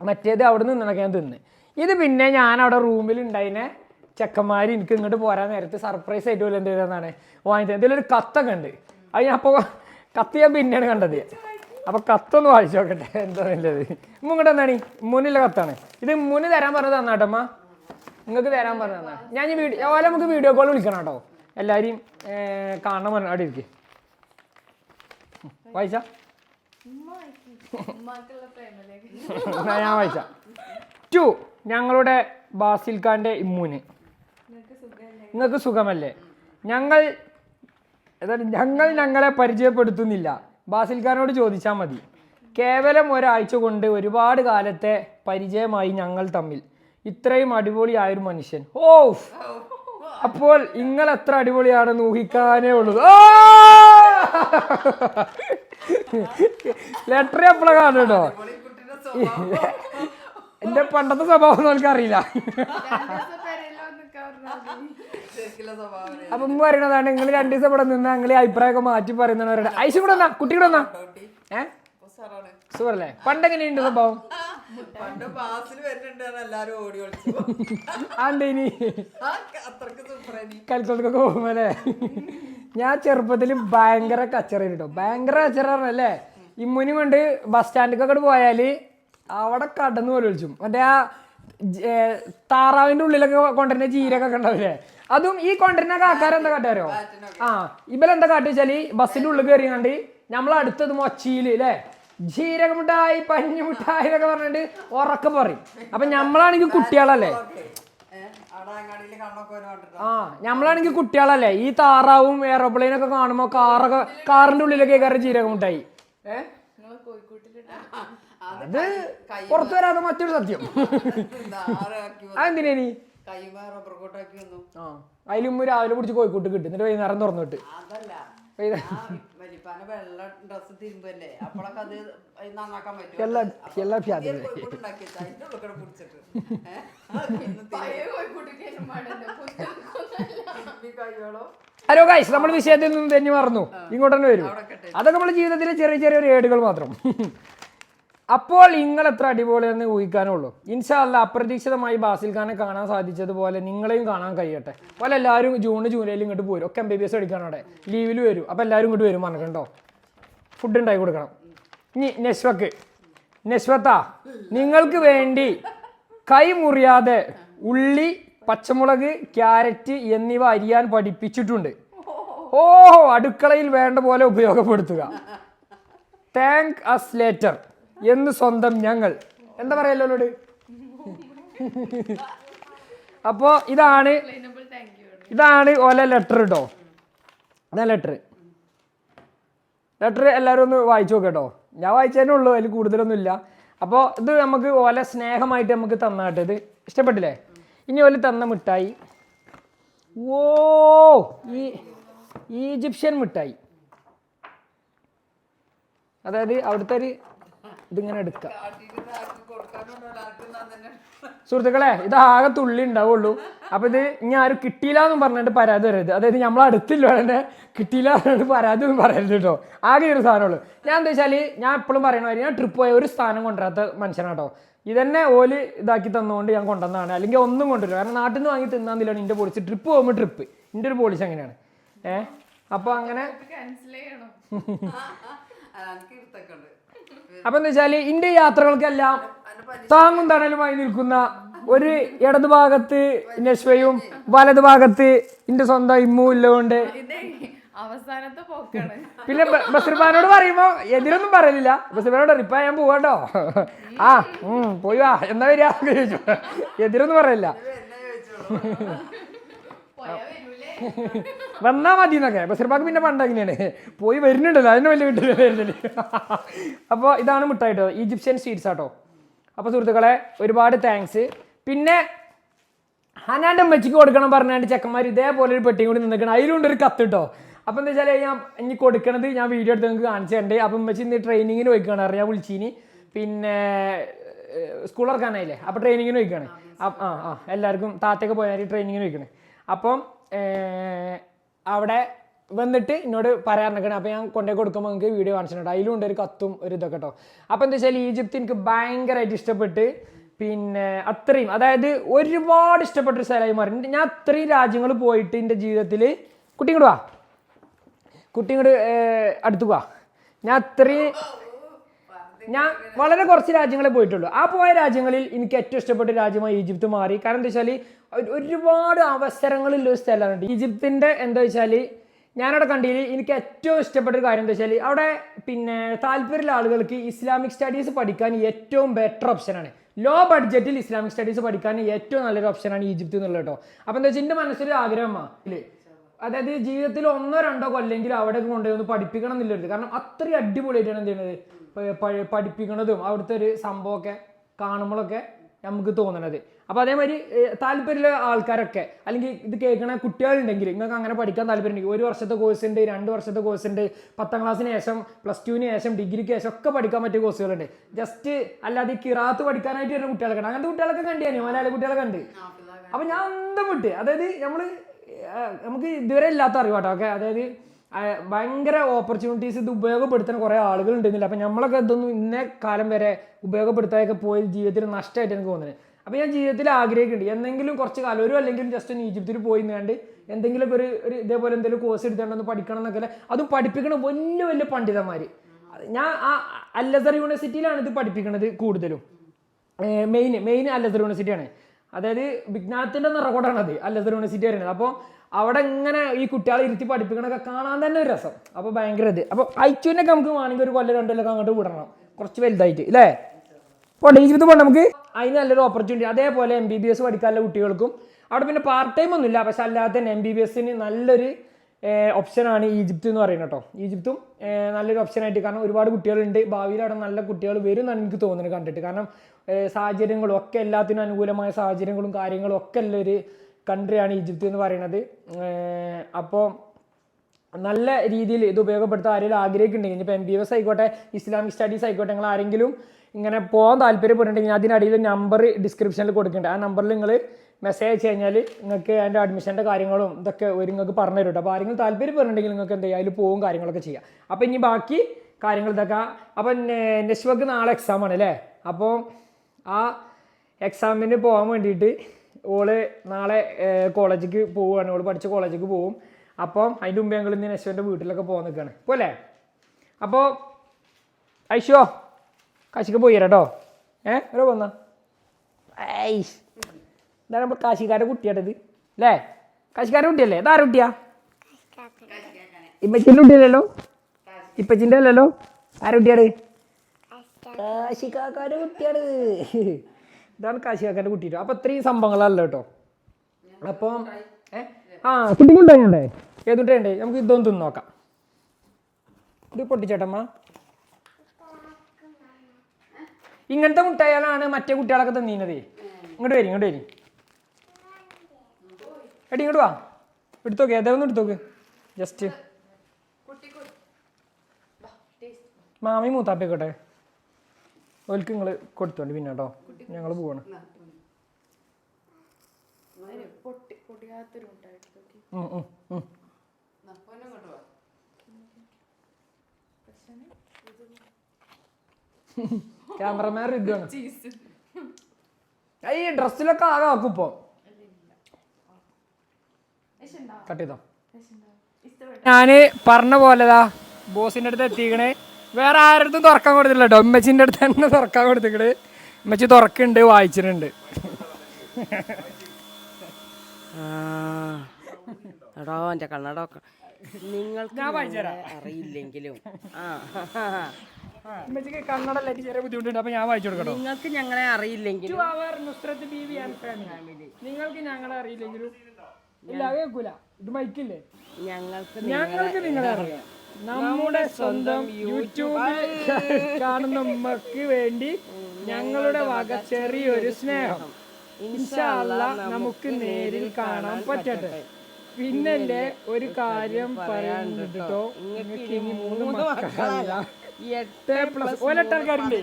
മറ്റേത് അവിടെ നിന്നൊക്കെ ഞാൻ തിന്ന്. ഇത് പിന്നെ ഞാൻ അവിടെ റൂമിൽ ഉണ്ടായിനെ ചെക്കന്മാർ എനിക്ക് ഇങ്ങോട്ട് പോരാൻ നേരത്ത് സർപ്രൈസ് ആയിട്ട് വല്ല എന്ത് ചെയ്തതാണ് വാങ്ങിച്ചത്. ഇതിലൊരു കത്തൊക്കെ ഉണ്ട്. അത് ഞാൻ അപ്പോൾ കത്ത് ഞാൻ പിന്നെയാണ് കണ്ടത്. അപ്പോൾ കത്തൊന്ന് വായിച്ചു നോക്കട്ടെ. എന്താ നല്ലത് ഇങ്ങോട്ട് എന്താണ് മുന്നിലെ കത്താണ്. ഇത് മുന്നിൽ തരാൻ പറഞ്ഞത് തന്നാട്ടമ്മ നിങ്ങൾക്ക് വരാൻ പറഞ്ഞു തന്നാണ് ഞാൻ ഈ വീഡിയോ ഓലെ നമുക്ക് വീഡിയോ കോൾ വിളിക്കണം കേട്ടോ. എല്ലാവരെയും കാണണം പറഞ്ഞു അവിടെ ഇരിക്കേ. വായിച്ചാ? ഞാൻ വായിച്ച? ടു ഞങ്ങളുടെ ബാസിൽ ഖാന്റെ ഇമ്മൂന്. നിങ്ങൾക്ക് സുഖമല്ലേ? ഞങ്ങൾ ഞങ്ങൾ ഞങ്ങളെ പരിചയപ്പെടുത്തുന്നില്ല. ബാസിൽ ഖാനോട് ചോദിച്ചാൽ മതി. കേവലം ഒരാഴ്ച കൊണ്ട് ഒരുപാട് കാലത്തെ പരിചയമായി ഞങ്ങൾ തമ്മിൽ. ഇത്രയും അടിപൊളിയായൊരു മനുഷ്യൻ. ഓ അപ്പോൾ നിങ്ങൾ എത്ര അടിപൊളിയാണെന്ന് ഊഹിക്കാനേ ഉള്ളൂ. ലെറ്റർ എപ്പോഴാണ് കാണുന്നുണ്ടോ എന്റെ പണ്ടത്തെ സ്വഭാവം ശരിക്കുള്ള സ്വഭാവം അപ്പൊ ഉമ്മ പറയണതാണ് നിങ്ങൾ രണ്ടു ദിവസം ഇവിടെ നിന്ന് ഞങ്ങൾ അഭിപ്രായമൊക്കെ മാറ്റി ഐശു കൂടെ വന്നാ കുട്ടി കൂടെ വന്നാ? ഏ? സാറാണ് സുഖല്ലേ പണ്ട് എങ്ങനെയുണ്ട് സ്വഭാവം? പണ്ട് ബാസിൽ വരുന്നുണ്ട് എല്ലാരും ഓടി ആ, അത്രയ്ക്ക് സൂപ്പറായി പോകുമ്പോ ഞാൻ ചെറുപ്പത്തിൽ ഭയങ്കര കച്ചറ കേട്ടോ ഭയങ്കര കച്ചറ പറഞ്ഞല്ലേ ഇമ്മുനി കൊണ്ട് ബസ് സ്റ്റാൻഡിലേക്കൊക്കെ പോയാൽ അവിടെ കടന്നു പോലെ വിളിച്ചു മറ്റേ ആ താറാവിന്റെ ഉള്ളിലൊക്കെ കൊണ്ടുവരുന്ന ജീരകൊക്കെ ഉണ്ടാവില്ലേ? അതും ഈ കൊണ്ടുവരുന്ന കാക്കാരെന്താ കാട്ടുകാരോ? ആ ഇവലെന്താ കാട്ടുവെച്ചാൽ ബസ്സിന്റെ ഉള്ളിൽ കയറി കണ്ട് നമ്മളെ അടുത്തത് മൊച്ചിയിൽ അല്ലേ? ജീരക പഞ്ഞുമുട്ടായി എന്നൊക്കെ പറഞ്ഞിട്ട് ഉറക്കെ പറയും. അപ്പൊ നമ്മളാണെങ്കിൽ കുട്ടികളല്ലേ? ആ നമ്മളാണെങ്കിൽ കുട്ടികളല്ലേ? ഈ താറാവും എയറോപ്ലെയിൻ ഒക്കെ കാണുമ്പോ കാറൊക്കെ കാറിന്റെ ഉള്ളിലൊക്കെ കയറി ജീരകമുട്ടായി അത് പുറത്തു വരാതെ മറ്റൊരു സത്യം. അതെന്തിനീ അതിലും രാവിലെ പിടിച്ച് കോഴിക്കോട്ട് കിട്ടും. എന്നിട്ട് വൈകുന്നേരം തുറന്നു എല്ലാ ഭ്യാതി ഹലോ ഗൈസ് നമ്മൾ വിഷയത്തിൽ നിന്ന് തെന്നി മറന്നു. ഇങ്ങോട്ട് തന്നെ വരും. അതൊക്കെ നമ്മുടെ ജീവിതത്തിലെ ചെറിയ ചെറിയ ഒരു ഏടുകൾ മാത്രം. അപ്പോൾ നിങ്ങൾ എത്ര അടിപൊളിയെന്ന് ഊഹിക്കാനുള്ളൂ. ഇൻഷാല്ല അപ്രതീക്ഷിതമായി ബാസിൽ ഖാനെ കാണാൻ സാധിച്ചതുപോലെ നിങ്ങളെയും കാണാൻ കഴിയട്ടെ. പോലെ എല്ലാവരും ജൂൺ ജൂലൈയിൽ ഇങ്ങോട്ട് പോരും. ഒക്കെ എം ബി ബി എസ് അടിക്കണം അവിടെ. ലീവിൽ വരും. അപ്പോൾ എല്ലാവരും ഇങ്ങോട്ട് വരും പറഞ്ഞിട്ടുണ്ടോ ഫുഡ് ഉണ്ടാക്കി കൊടുക്കണം. ഇനി നെശ്വക്ക്. നെശ്വത്ത നിങ്ങൾക്ക് വേണ്ടി കൈ മുറിയാതെ ഉള്ളി പച്ചമുളക് ക്യാരറ്റ് എന്നിവ അരിയാൻ പഠിപ്പിച്ചിട്ടുണ്ട്. ഓഹോ അടുക്കളയിൽ വേണ്ട പോലെ ഉപയോഗപ്പെടുത്തുക. താങ്ക് അസ് ലേറ്റർ എന്ന് സ്വന്തം ഞങ്ങൾ. എന്താ പറയല്ലോ അവരോട് അപ്പോ ഇതാണ് ഇതാണ് ഓല ലെറ്റർ കേട്ടോ ഇതാ ലെറ്റർ ലെറ്റർ എല്ലാവരും ഒന്ന് വായിച്ചു നോക്കട്ടോ കേട്ടോ ഞാൻ വായിച്ചതന്നെ ഉള്ളൂ അതിൽ കൂടുതലൊന്നും ഇല്ല. അപ്പോൾ ഇത് നമുക്ക് ഓല സ്നേഹമായിട്ട് നമുക്ക് തന്നാട്ടെ ഇത്. ഇഷ്ടപ്പെട്ടില്ലേ? ഇനി ഓല തന്ന മിഠായി. ഓ ഈ ഈജിപ്ഷ്യൻ മിഠായി. അതായത് അവിടുത്തെ ഒരു ഇതിങ്ങനെ എടുക്കാം. സുഹൃത്തുക്കളെ ഇത് ആകെ തുള്ളി ഉണ്ടാവുള്ളൂ. അപ്പൊ ഇത് ഇനി ആരും കിട്ടിയില്ല എന്നും പറഞ്ഞിട്ട് പരാതി വരരുത്. അതായത് നമ്മൾ അടുത്തില്ല വേണ്ട കിട്ടിയില്ല പറഞ്ഞിട്ട് പരാതി ഒന്നും പറയരുത് കേട്ടോ. ആകെ ഒരു സാധനമുള്ളൂ. ഞാൻ എന്താ വെച്ചാൽ ഞാൻ എപ്പോഴും പറയണ കാര്യം ഞാൻ ട്രിപ്പ് പോയ ഒരു സ്ഥാനം കൊണ്ടുവരാത്ത മനുഷ്യനാട്ടോ ഇതന്നെ ഓൽ ഇതാക്കി തന്നുകൊണ്ട് ഞാൻ കൊണ്ടുവന്നതാണ്. അല്ലെങ്കിൽ ഒന്നും കൊണ്ടുവരില്ല. കാരണം നാട്ടിൽ നിന്ന് വാങ്ങി തിന്നാന്നില്ലാണ് എന്റെ പോളിസി ട്രിപ്പ് പോകുമ്പോൾ ട്രിപ്പ് എന്റെ ഒരു പോളിസി അങ്ങനെയാണ്. ഏഹ് അപ്പോൾ അങ്ങനെ അപ്പൊ എന്താ വെച്ചാൽ ഇന്ത്യ യാത്രകൾക്കെല്ലാം താങ്ങും തണലുമായി നിൽക്കുന്ന ഒരു ഇടതു ഭാഗത്ത് നശ്വയും വലതു ഭാഗത്ത് ഇന്റെ സ്വന്തം ഇമ്മു ഇല്ലുകൊണ്ട് അവസാനത്തെ പോക്കാണ്. പിന്നെ ബ- ബസ്രിബാനോട് പറയുമ്പോ എതിരൊന്നും പറയലില്ല. ബസ്രിബാനോട് റിപ്പാ ഇപ്പൊ ഞാൻ പോവാട്ടോ ആ ഉം പോയി വാ എന്നാ വരിക? ചോദിച്ചു എതിരൊന്നും പറയില്ല പോയാ വരൂലേ വന്നാ മതി എന്നൊക്കെ ബസർബാക്ക് പിന്നെ പണ്ട് അങ്ങനെയാണ്. പോയി വരുന്നുണ്ടല്ലോ. അതിന് വലിയ വീട്ടിൽ വരുന്നില്ല അപ്പോൾ ഇതാണ് മിഠായിട്ടോ ഈജിപ്ഷ്യൻ സ്വീറ്റ്സ് ആട്ടോ. അപ്പോൾ സുഹൃത്തുക്കളെ ഒരുപാട് താങ്ക്സ് പിന്നെ ഹനാന്റെ അമ്മച്ചിക്ക് കൊടുക്കണം പറഞ്ഞാണ്ട് ചെക്കന്മാർ ഇതേപോലെ ഒരു പെട്ടിയും കൂടി നിന്നിക്കണം അതിലുണ്ട് ഒരു കത്ത് കേട്ടോ അപ്പോൾ എന്താ വെച്ചാൽ ഞാൻ ഇനി കൊടുക്കണത് ഞാൻ വീഡിയോ എടുത്ത് നിങ്ങൾക്ക് കാണിച്ചു തരണ്ടേ. അപ്പം അമ്മച്ചി ഇന്ന് ട്രെയിനിങ്ങിന് പോയിക്കാണ് അറിയാം വിളിച്ചിനി. പിന്നെ സ്കൂൾ ഇറക്കാനായില്ലേ അപ്പോൾ ട്രെയിനിങ്ങിന് പോയിക്കാണ്. ആ ആ. എല്ലാവർക്കും താത്തയൊക്കെ പോയാൽ ട്രെയിനിങ്ങിന് പോയിക്കണേ. അപ്പം അവിടെ വന്നിട്ട് എന്നോട് പറയാറുണ്ട് അപ്പോൾ ഞാൻ കൊണ്ടേ കൊടുക്കുമ്പോൾ നിങ്ങൾക്ക് വീഡിയോ കാണിച്ചിട്ടുണ്ട്. അതിലും ഉണ്ട് ഒരു കത്തും ഒരു ഇതൊക്കെ കേട്ടോ അപ്പോൾ എന്താ വെച്ചാൽ ഈജിപ്ത് എനിക്ക് ഭയങ്കരമായിട്ട് ഇഷ്ടപ്പെട്ട് പിന്നെ അത്രയും അതായത് ഒരുപാട് ഇഷ്ടപ്പെട്ട ഒരു സ്ഥലമായി മാറി. ഞാൻ അത്രയും രാജ്യങ്ങൾ പോയിട്ട് എന്റെ ജീവിതത്തിൽ കുട്ടി വാ. കുട്ടി ഇങ്ങോട്ട് അടുത്ത് വാ. ഞാൻ അത്രയും ഞാൻ വളരെ കുറച്ച് രാജ്യങ്ങളെ പോയിട്ടുള്ളൂ. ആ പോയ രാജ്യങ്ങളിൽ എനിക്ക് ഏറ്റവും ഇഷ്ടപ്പെട്ട രാജ്യമായി ഈജിപ്ത് മാറി. കാരണം എന്താ വെച്ചാൽ ഒരുപാട് അവസരങ്ങളുള്ള ഒരു സ്ഥലമാണ് ഈജിപ്തിന്റെ എന്താ വെച്ചാൽ ഞാനവിടെ കണ്ടതിൽ എനിക്ക് ഏറ്റവും ഇഷ്ടപ്പെട്ട ഒരു കാര്യം എന്താ വെച്ചാൽ അവിടെ പിന്നെ താല്പര്യമുള്ള ആളുകൾക്ക് ഇസ്ലാമിക് സ്റ്റഡീസ് പഠിക്കാൻ ഏറ്റവും ബെറ്റർ ഓപ്ഷനാണ് ലോ ബഡ്ജറ്റിൽ ഇസ്ലാമിക് സ്റ്റഡീസ് പഠിക്കാൻ ഏറ്റവും നല്ലൊരു ഓപ്ഷനാണ് ഈജിപ്ത് എന്നുള്ളത് കേട്ടോ അപ്പം എന്താ വെച്ചാൽ എന്റെ മനസ്സിലൊരു ആഗ്രഹമാണ് അതായത് ജീവിതത്തിൽ ഒന്നോ രണ്ടോ കൊല്ലെങ്കിൽ അവിടെ കൊണ്ടുപോയി ഒന്ന് പഠിപ്പിക്കണം എന്നുള്ളത് കാരണം അത്രയും അടിപൊളിയായിട്ടാണ് എന്ത് ചെയ്യുന്നത് പഠിപ്പിക്കണതും അവിടുത്തെ ഒരു സംഭവമൊക്കെ കാണുമ്പോഴൊക്കെ നമുക്ക് തോന്നണത്. അപ്പോൾ അതേമാതിരി താല്പര്യമുള്ള ആൾക്കാരൊക്കെ അല്ലെങ്കിൽ ഇത് കേൾക്കണ കുട്ടികളുണ്ടെങ്കിൽ നിങ്ങൾക്ക് അങ്ങനെ പഠിക്കാൻ താല്പര്യമുണ്ടെങ്കിൽ ഒരു വർഷത്തെ കോഴ്സ് ഉണ്ട് രണ്ട് വർഷത്തെ കോഴ്സ് ഉണ്ട് പത്താം ക്ലാസ്സിന് ശേഷം പ്ലസ് ടുവിന് ശേഷം ഡിഗ്രിക്ക് ശേഷം ഒക്കെ പഠിക്കാൻ പറ്റിയ കോഴ്സുകളുണ്ട് ജസ്റ്റ് അല്ലാതെ കിറാത്ത് പഠിക്കാനായിട്ട് വരുന്ന കുട്ടികളൊക്കെ അങ്ങനത്തെ കുട്ടികളൊക്കെ കണ്ടു മലയാളി കുട്ടികളൊക്കെ ഉണ്ട് അപ്പോൾ ഞാൻ അന്തം വിട്ട് അതായത് നമ്മൾ നമുക്ക് ഇതുവരെ ഇല്ലാത്ത അറിവാട്ടോ. ഓക്കെ അതായത് ഭയങ്കര ഓപ്പർച്യൂണിറ്റീസ് ഇത് ഉപയോഗപ്പെടുത്തുന്ന കുറേ ആളുകൾ ഉണ്ടെന്നില്ല. അപ്പം നമ്മളൊക്കെ ഇതൊന്നും ഇന്ന കാലം വരെ ഉപയോഗപ്പെടുത്താതൊക്കെ പോയി ജീവിതത്തിൽ നഷ്ടമായിട്ട് എനിക്ക് തോന്നുന്നത്. അപ്പോൾ ഞാൻ ജീവിതത്തിൽ ആഗ്രഹിക്കുന്നുണ്ട്. എന്തെങ്കിലും കുറച്ച് കാലം ഒരു അല്ലെങ്കിലും ജസ്റ്റ് ഒന്ന് ഈജിപ്തിൽ പോയി നേണ്ട് എന്തെങ്കിലുമൊക്കെ ഒരു ഒരു ഇതേപോലെ എന്തെങ്കിലും കോഴ്സ് എടുത്തുകൊണ്ടൊന്ന് പഠിക്കണം എന്നൊക്കെ അതും പഠിപ്പിക്കണം വലിയ വലിയ പണ്ഡിതന്മാർ ഞാൻ ആ അല്ലസർ യൂണിവേഴ്സിറ്റിയിലാണ് ഇത് പഠിപ്പിക്കുന്നത് കൂടുതലും. മെയിൻ മെയിൻ അല്ലസർ യൂണിവേഴ്സിറ്റിയാണ്. അതായത് വിജ്ഞാനത്തിന്റെ അത് അല്ലസർ യൂണിവേഴ്സിറ്റി വരുന്നത് അപ്പോൾ അവിടെ ഇങ്ങനെ ഈ കുട്ടികളെ ഇരുത്തി പഠിപ്പിക്കണമൊക്കെ കാണാൻ തന്നെ ഒരു രസം. അപ്പോൾ ഭയങ്കര ഇത്. അപ്പോൾ അയച്ചുവിനൊക്കെ നമുക്ക് വേണമെങ്കിൽ ഒരു കൊല്ലം രണ്ടു കൊല്ലം അങ്ങോട്ട് വിടണം. കുറച്ച് വലുതായിട്ട് അല്ലേ പോട്ടെ ഈജിപ്ത് പോകണം നമുക്ക്? അതിന് നല്ലൊരു ഓപ്പർച്യൂണിറ്റി അതേപോലെ എം ബി ബി എസ് പഠിക്കാനുള്ള കുട്ടികൾക്കും. അവിടെ പിന്നെ പാർട്ട് ടൈം ഒന്നുമില്ല. പക്ഷെ അല്ലാതെ തന്നെ എം ബി ബി എസിന് നല്ലൊരു ഓപ്ഷനാണ് ഈജിപ്ത് എന്ന് പറയുന്നത് കേട്ടോ. ഈജിപ്തും നല്ലൊരു ഓപ്ഷനായിട്ട് കാരണം ഒരുപാട് കുട്ടികളുണ്ട്. ഭാവിയിൽ അവിടെ നല്ല കുട്ടികൾ വരും എന്നാണ് എനിക്ക് തോന്നുന്നത് കണ്ടിട്ട്. കാരണം സാഹചര്യങ്ങളും ഒക്കെ എല്ലാത്തിനും അനുകൂലമായ സാഹചര്യങ്ങളും കാര്യങ്ങളും ഒക്കെ ഉള്ളൊരു കൺട്രിയാണ് ഈജിപ്ത് എന്ന് പറയുന്നത്. അപ്പോൾ നല്ല രീതിയിൽ ഇത് ഉപയോഗപ്പെടുത്താൻ ആരെങ്കിലും ആഗ്രഹിക്കുന്നുണ്ടെങ്കിൽ ഇപ്പോൾ എം ബി എസ് ആയിക്കോട്ടെ ഇസ്ലാമിക് സ്റ്റഡീസ് ആയിക്കോട്ടെ നിങ്ങൾ ആരെങ്കിലും ഇങ്ങനെ പോകാൻ താല്പര്യപ്പെടുന്നുണ്ടെങ്കിൽ അതിനടിയിൽ നമ്പർ ഡിസ്ക്രിപ്ഷനിൽ കൊടുക്കുന്നുണ്ട് ആ നമ്പറിൽ നിങ്ങൾ മെസ്സേജ് അയച്ചു കഴിഞ്ഞാൽ നിങ്ങൾക്ക് അതിന്റെ അഡ്മിഷന്റെ കാര്യങ്ങളും ഇതൊക്കെ ഒരു നിങ്ങൾക്ക് പറഞ്ഞു തരും അപ്പോൾ ആരെങ്കിലും താല്പര്യപ്പെട്ടുണ്ടെങ്കിൽ നിങ്ങൾക്ക് എന്ത് ചെയ്യുക അതിൽ പോവും കാര്യങ്ങളൊക്കെ ചെയ്യാം. അപ്പോൾ ഇനി ബാക്കി കാര്യങ്ങൾ ഇതൊക്കെ അപ്പം നെഷ്വക്ക് നാളെ എക്സാം ആണ് അല്ലേ? അപ്പോൾ ആ എക്സാമിന് പോകാൻ വേണ്ടിയിട്ട് ഓൾ നാളെ കോളേജിലേക്ക് പോവുകയാണ് ഓൾ പഠിച്ച കോളേജിലേക്ക് പോവും. അപ്പം അതിന്റെ മുമ്പ് ഞങ്ങൾ ഇന്ന് യശുവിന്റെ വീട്ടിലൊക്കെ പോകാൻ നിൽക്കുകയാണ് പോലെ അപ്പോൾ ഐശോ കാശിക്ക് പോയി കേട്ടോ ഏ ഒരു പോന്ന ഐഷ് ഇതാണ് നമ്മൾ കാശിക്കാരുടെ കുട്ടിയാട്ടത് അല്ലേ? കാശിക്കാരുടെ കുട്ടിയല്ലേ? ഇതാരുടെ കുട്ടിയാ? ഇപ്പച്ചിന്റെ കുട്ടിയല്ലല്ലോ? ഇപ്പച്ചിന്റെ അല്ലല്ലോ? ആരുടെ കുട്ടിയാണ്? കാശിക്കാക്കാരുടെ കുട്ടിയാണ്. ഇതാണ് കാശിക്കാക്കാരുടെ കുട്ടിയിട്ട് അപ്പോൾ ഇത്രയും സംഭവങ്ങളല്ല കേട്ടോ. അപ്പം ഏ? ആ കുട്ടിക്കുണ്ടായിണ്ടേ ഏതുണ്ടായിണ്ടേ നമുക്ക് ഇതൊന്നും തിന്ന് നോക്കാം. ഇത് പൊട്ടിച്ചേട്ടമ്മ. ഇങ്ങനത്തെ മുട്ടായാലാണ് മറ്റേ കുട്ടികളൊക്കെ തന്നീനതേ. ഇങ്ങോട്ട് വരി ഇങ്ങോട്ട് വരി. എടി ഇങ്ങോട്ട് വാ. എടുത്തോക്കെ ഏതാണെന്ന് എടുത്തോക്ക് ജസ്റ്റ് മാമി മൂത്താപ്പിക്കോട്ടെ ഓൽക്ക് നിങ്ങൾ കൊടുത്തോണ്ട് പിന്നെ കേട്ടോ ഞങ്ങൾ പോവാണ്. പൊട്ടി പൊടിയാത്തൊരു മുട്ടായിട്ട് ഉം, ഉം, ഉം. ക്യാമറമാൻ റിദ്വാണ് ഈ ഡ്രസ്സിലൊക്കെ ആകെ ആക്കും വിശണ്ടാവും കട്ട് ചെയ്തോ. ഞാൻ പറഞ്ഞ പോലെതാ ബോസിന്റെ അടുത്ത് എത്തിക്കണേ. വേറെ ആരടുത്തും തുറക്കാൻ കൊടുത്തില്ല കേട്ടോ ഉമ്മച്ചിന്റെ അടുത്ത് തന്നെ തുറക്കാൻ കൊടുത്തിക്കണ്. ഉമ്മച്ചി തുറക്കുന്നുണ്ട് വായിച്ചിട്ടുണ്ട്. എടോ എന്റെ കണ്ണടോ നിങ്ങൾക്ക് അറിയില്ലെങ്കിലും. ആ. ഉമ്മച്ചിക്ക് കന്നഡ ലൈറ്റ് ചെറിയ ബുദ്ധിമുട്ടുണ്ട്. ഞാൻ വായിച്ചു കൊടുക്കട്ടോ. നിങ്ങൾക്ക് ഞങ്ങളെ നുസ്രത്ത് ബീവി. നിങ്ങൾക്ക് ഞങ്ങളെ അറിയില്ലെങ്കിലും. ഇല്ല അത് കേൾക്കൂല. ഇത് മൈക്കില്ലേ ഞങ്ങൾക്ക് ഞങ്ങൾക്ക് നിങ്ങളെ അറിയാം. നമ്മുടെ സ്വന്തം യൂട്യൂബിൽ കാണുന്ന ഉമ്മക്ക് വേണ്ടി ഞങ്ങളുടെ വക ചെറിയൊരു സ്നേഹം. ഇൻഷാല്ല നമുക്ക് നേരിൽ കാണാൻ പറ്റട്ടെ. പിന്നെന്റെ ഒരു കാര്യം പറയാനുണ്ടോ നിങ്ങൾക്ക് ഇനി മൂന്ന് മക്കളല്ല എട്ട് പ്ലസ് ഓലെട്ടാൾക്കാരുണ്ട്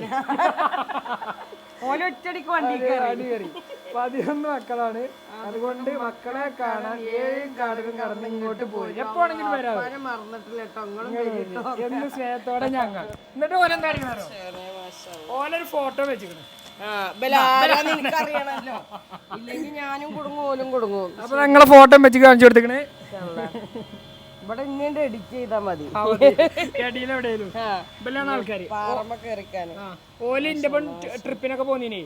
ഓലൊറ്റടിക്ക് വണ്ടി അടി കയറി. പതിനൊന്ന് മക്കളാണ്. അതുകൊണ്ട് മക്കളെ കാണാൻ ഏഴും കാടും കടന്ന് ഇങ്ങോട്ട് പോയി എപ്പോണെങ്കിലും വരാം മറന്നിട്ടില്ല കേട്ടോ. എന്ന് സ്നേഹത്തോടെ ഞങ്ങൾ. എന്നിട്ട് ഓലെന്താ ഓലൊരു ഫോട്ടോ എനിക്കറിയണല്ലോ ഇല്ലെങ്കിൽ ഞാനും കുടുങ്ങും ഓലും കുടുങ്ങും. അപ്പൊ ഞങ്ങളെ ഫോട്ടോ വെച്ച് കാണിച്ചു കൊടുത്തിക്കണ്? ഇവിടെ ഇങ്ങനെ എഡിറ്റ് ചെയ്താ മതി. ട്രിപ്പിനൊക്കെ പോന്നീനേ.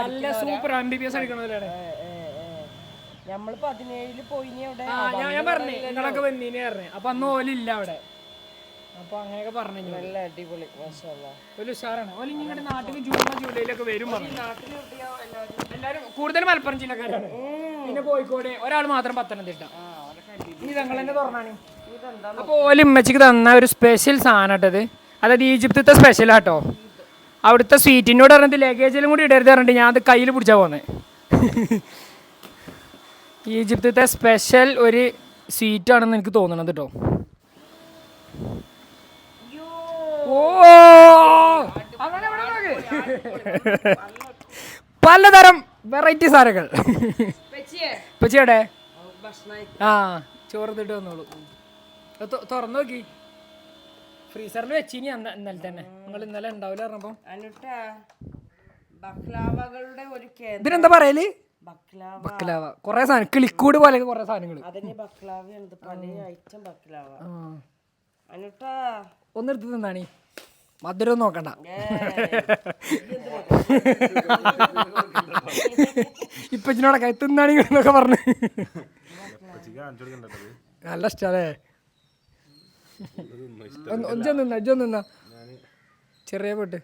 നല്ല super M B B S അടിക്കണതിലാണ് നമ്മൾ പതിനേഴിൽ പോയിനി അവിടെ. ഞാൻ പറഞ്ഞു പറഞ്ഞേ നിങ്ങളൊക്കെ വന്നീനെ പറഞ്ഞു. അപ്പൊ അന്ന് ഓലില്ല അവിടെ. അപ്പൊ അങ്ങനെയൊക്കെ പറഞ്ഞു നല്ല അടിപൊളി ഒരു ഉഷാറാണ്. ഓല ഇനി ഇങ്ങോട്ട് നാട്ടിൽ ജൂൺ ജൂലൈയിലൊക്കെ വരും എല്ലാരും കൂടുതൽ മലപ്പുറം ജില്ലക്കാരാണ്. പിന്നെ കോഴിക്കോട് ഒരാൾ മാത്രം പത്തനംതിട്ട. ഇനി ഞങ്ങൾ തന്നെ തുറന്നാണ്. അപ്പോൾ ഓല ഉമ്മച്ചിക്ക് തന്ന ഒരു സ്പെഷ്യൽ സാധനം കേട്ടത് അതായത് ഈജിപ്തത്തെ സ്പെഷ്യൽ ആട്ടോ അവിടുത്തെ സ്വീറ്റിനോട് പറഞ്ഞിട്ട് ലഗേജിലും കൂടി ഇടരുത് പറഞ്ഞിട്ട് ഞാൻ അത് കയ്യിൽ പിടിച്ചാ പോന്നെ. ഈജിപ്തത്തെ സ്പെഷ്യൽ ഒരു സ്വീറ്റ് ആണെന്ന് എനിക്ക് തോന്നണത് കേട്ടോ ഓ അങ്ങനെ ഇവിടെ നോക്ക്. പലതരം വെറൈറ്റി സാധനങ്ങൾ. പച്ചിയുടെ ആ ചോറ് തിട്ട് വന്നോളൂ. തുറന്നു നോക്കി. ഫ്രീസറിൽ വെച്ചിനി ഇന്നലെ തന്നെ. നിങ്ങൾ ഇന്നലെ ഉണ്ടാവില്ല പറഞ്ഞപ്പോ? ഇതിനെന്താ പറയൽ? ബക്ലാവ. കൊറേ സാധനം കിളിക്കൂട് പോലെ കൊറേ സാധനങ്ങൾ. ഒന്നെടുത്ത് തിന്നാണി. മധുരം നോക്കണ്ട. ഇപ്പച്ചിനോടെ തിന്നാണി എന്നൊക്കെ പറഞ്ഞു. നല്ല ഇഷ്ടല്ലേ? ഒഞ്ചം നിന്ന ഒഞ്ചം നിന്ന. ചെറിയ പൊട്ട്.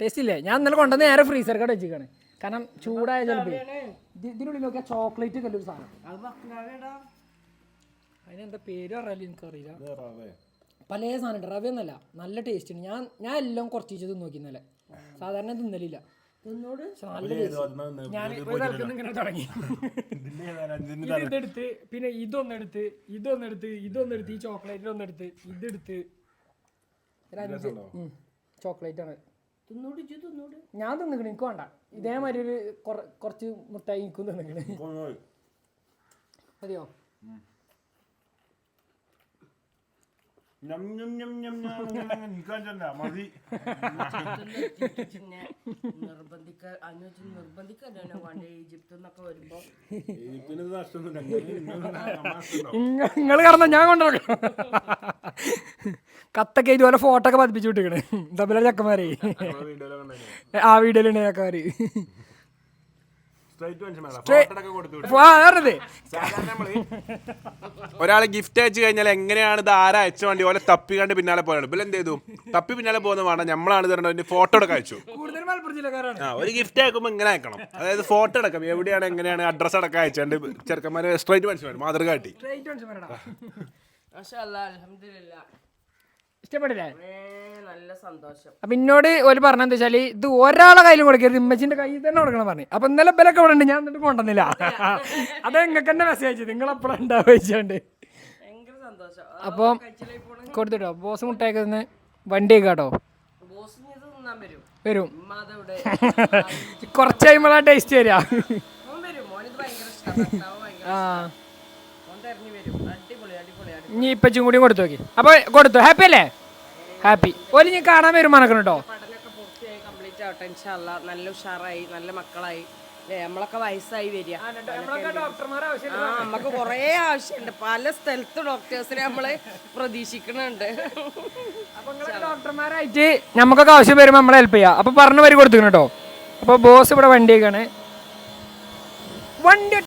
ടേസ്റ്റ് ഇല്ലേ? ഞാൻ ഇന്നലെ കൊണ്ടുവന്ന് നേരെ ഫ്രീസർ കട വെച്ചിരിക്കാണ്. കാരണം ചൂടായ ചിലപ്പോ ഇതിനുള്ളിൽ നോക്കിയാൽ ചോക്ലേറ്റ് ഒക്കെ ഒരു സാധനം. അതിനെന്താ പേര് പറയാലും എനിക്കറിയില്ല. പല സാധനം ഉണ്ട് റവ എന്നല്ല. നല്ല ടേസ്റ്റ് ഉണ്ട്. ഞാൻ ഞാൻ എല്ലാം കുറച്ച് തിന്ന് നോക്കി ഇന്നലെ. സാധാരണ തിന്നലില്ല. തിന്നോട്? പക്ഷെ നല്ല ടേസ്റ്റ് ഞാൻ ഒരു തലക്കുന്ന് ഇങ്ങനെ തുടങ്ങി. ഇത് ഇതെടുത്ത് പിന്നെ ഇതൊന്നെടുത്ത് ഇതൊന്നെടുത്ത് ഇതൊന്നെടുത്ത് ഈ ചോക്ലേറ്റ് ഒന്നെടുത്ത് ഇതെടുത്ത് ചോക്ലേറ്റ് ആണ് ഞാൻ തിന്നിക്കണ. എനിക്ക് വേണ്ട. ഇതേമാതിരി ഒരു കുറ- കുറച്ച് മുട്ടായി എനിക്കും തിന്നിക്കണേ. മതിയോ? ഞം ഞം ഞം ഞം ഞം ഞം ഞം നിക്കാൻ മതി നിർബന്ധിക്ക അനുജ് നിർബന്ധിക്കല്ലോ വേണ്ട ഈജിപ്തിൽ നിന്നൊക്കെ വരുമ്പോ. ഇതിന് നിങ്ങൾ കടന്ന ഞാൻ കൊണ്ടുവരണം കത്തൊക്കെ ഇതുപോലെ ഫോട്ടോ ഒക്കെ പതിപ്പിച്ചു വിട്ടിക്കണേ. തമ്മിലെ ചക്കന്മാരെ. ആ വീഡിയോയിലുണ്ട് ചക്കന്മാര് സ്ട്രൈറ്റ് മനുഷ്യന്മാരാ ഫോട്ടോടൊക്കെ കൊടുത്തു വിടും. ആ പറഞ്ഞത് സാധാരണ നമ്മൾ ഒരാളെ ഗിഫ്റ്റ് അയച്ചു കഴിഞ്ഞാൽ എങ്ങനെയാണ് ഇത് ആരാ അയച്ച വണ്ടി? ഓലെ തപ്പി കണ്ട് പിന്നാലെ പോയാണ് ഇപ്പൊ എന്ത് ചെയ്തു? തപ്പി പിന്നാലെ പോകുന്ന വേണം. നമ്മളാണ് തരേണ്ടത് ഫോട്ടോ എടുക്കാൻ അയച്ചു. ആ ഒരു ഗിഫ്റ്റ് അയക്കുമ്പോൾ ഇങ്ങനെ അയക്കണം. അതായത് ഫോട്ടോ അടക്കം എവിടെയാണ് എങ്ങനെയാണ് അഡ്രസ് അടക്കം അയച്ചുകൊണ്ട് ചെറുക്കന്മാര് സ്ട്രൈറ്റ് മനുഷ്യന്മാർ മാതൃക ഇഷ്ടപ്പെടില്ലേ? നല്ല സന്തോഷം. അപ്പൊ എന്നോട് ഒരു പറഞ്ഞ എന്താ വെച്ചാൽ ഇത് ഒരാളെ കയ്യിലും കൊടുക്കരുത് ഇമ്മച്ചിന്റെ കയ്യിൽ തന്നെ കൊടുക്കണം പറഞ്ഞു. അപ്പൊ ഇന്നലെ ബലൊക്കെ ഇവിടെ ഉണ്ട് ഞാൻ എന്നിട്ട് കൊണ്ടുവന്നില്ല. അത് നിങ്ങൾക്ക് തന്നെ മെസ്സേജ് നിങ്ങൾ അപ്പോഴും സന്തോഷം. അപ്പം കൊടുത്തിട്ടോ? ബോസ് നിന്ന് വണ്ടി കേട്ടോ? വരും. കുറച്ച് കഴിയുമ്പോഴാ ടേസ്റ്റ് വരിക ആ. ഇനി ഇപ്പച്ചും കൂടി കൊടുത്തു നോക്കി. അപ്പൊ കൊടുത്തു? ഹാപ്പി അല്ലേ? ഹാപ്പി ഒരു ഞാൻ കാണാൻ വരും പൂർത്തിയായി കംപ്ലീറ്റ് ആവട്ടെ ഇൻഷാല്ല നല്ല ഉഷാറായി നല്ല മക്കളായി. നമ്മളൊക്കെ വയസ്സായി വരിക. നമുക്ക് കുറേ ആവശ്യമുണ്ട് പല സ്ഥലത്ത് ഡോക്ടേഴ്സിനെ നമ്മൾ പ്രതീക്ഷിക്കുന്നുണ്ട് ഡോക്ടർമാരായിട്ട് നമുക്കൊക്കെ ആവശ്യം വരുമ്പോൾ നമ്മളെ ഹെൽപ്പ് ചെയ്യാം. അപ്പൊ പറഞ്ഞു വരി കൊടുത്തു കേട്ടോ അപ്പൊ ബോസ് ഇവിടെ വണ്ടിയൊക്കെയാണ് വണ്ടി